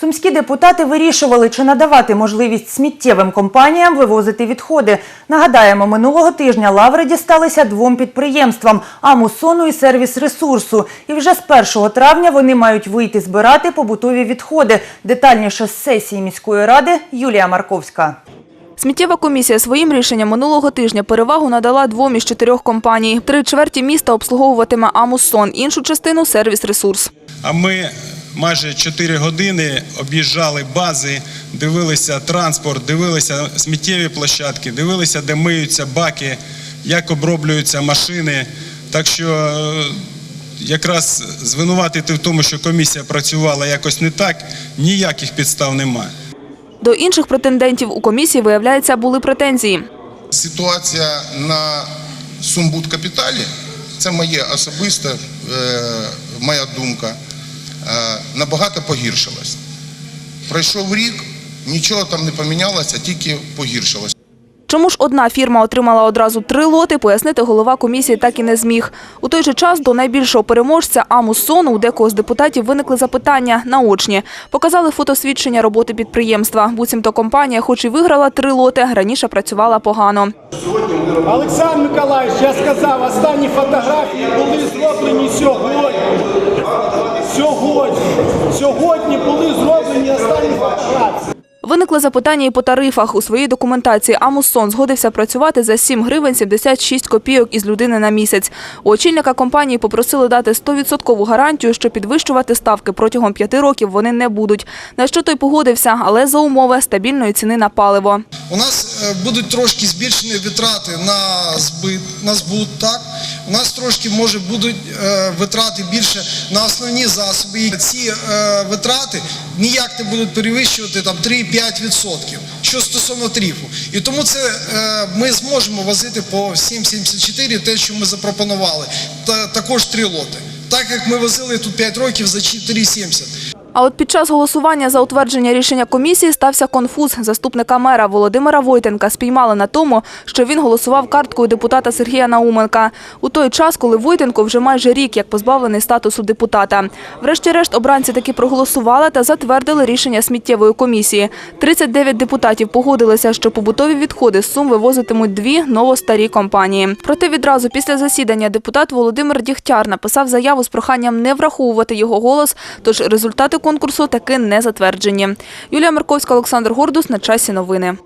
Сумські депутати вирішували, чи надавати можливість сміттєвим компаніям вивозити відходи. Нагадаємо, минулого тижня лаври дісталися двом підприємствам – Амусону і сервіс ресурсу. І вже з 1 травня вони мають вийти збирати побутові відходи. Детальніше з сесії міської ради Юлія Марковська. Сміттєва комісія своїм рішенням минулого тижня перевагу надала двом із чотирьох компаній. Три чверті міста обслуговуватиме Амусон, іншу частину – сервіс ресурс. А ми майже 4 години об'їжджали бази, дивилися транспорт, дивилися сміттєві площадки, дивилися, де миються баки, як оброблюються машини. Так що е, якраз звинуватити в тому, що комісія працювала якось не так, ніяких підстав немає. До інших претендентів у комісії, виявляється, були претензії. Ситуація на Сумбудкапіталі, це моє особисте, е, моя думка, набагато погіршилась. Пройшов рік, нічого там не помінялося, тільки погіршилось. Чому ж одна фірма отримала одразу три лоти, пояснити голова комісії так і не зміг. У той же час до найбільшого переможця Амусону у декого з депутатів виникли запитання наочні. Показали фотосвідчення роботи підприємства. Буцімто компанія, хоч і виграла три лоти, раніше працювала погано. Олександр Миколаївич, я сказав, останні фотографії були зроблені сьогодні. Сьогодні. Сьогодні були зроблені останні фотографії. Виникли запитання і по тарифах. У своїй документації Амусон згодився працювати за 7 гривень 76 копійок із людини на місяць. У очільника компанії попросили дати 100% гарантію, що підвищувати ставки протягом 5 років вони не будуть. На що той погодився, але за умови стабільної ціни на паливо. У нас е, будуть трошки збільшені витрати на збит, на збут, так? У нас трошки, може, будуть е, витрати більше на основні засоби. Ці е, витрати ніяк не будуть перевищувати 3-5%, що стосовно тріфу. І тому е, ми зможемо возити по 7,74, те, що ми запропонували. Та, також три лоти. Так як ми возили тут 5 років за 4,70. А от під час голосування за утвердження рішення комісії стався конфуз. Заступника мера Володимира Войтенка спіймали на тому, що він голосував карткою депутата Сергія Науменка. У той час, коли Войтенко вже майже рік як позбавлений статусу депутата. Врешті-решт обранці таки проголосували та затвердили рішення сміттєвої комісії. 39 депутатів погодилися, що побутові відходи з Сум вивозитимуть дві новостарі компанії. Проте відразу після засідання депутат Володимир Дігтяр написав заяву з проханням не враховувати його голос, тож результати конкурсу таки не затверджені. Юлія Марковська, Олександр Гордус. На часі новини.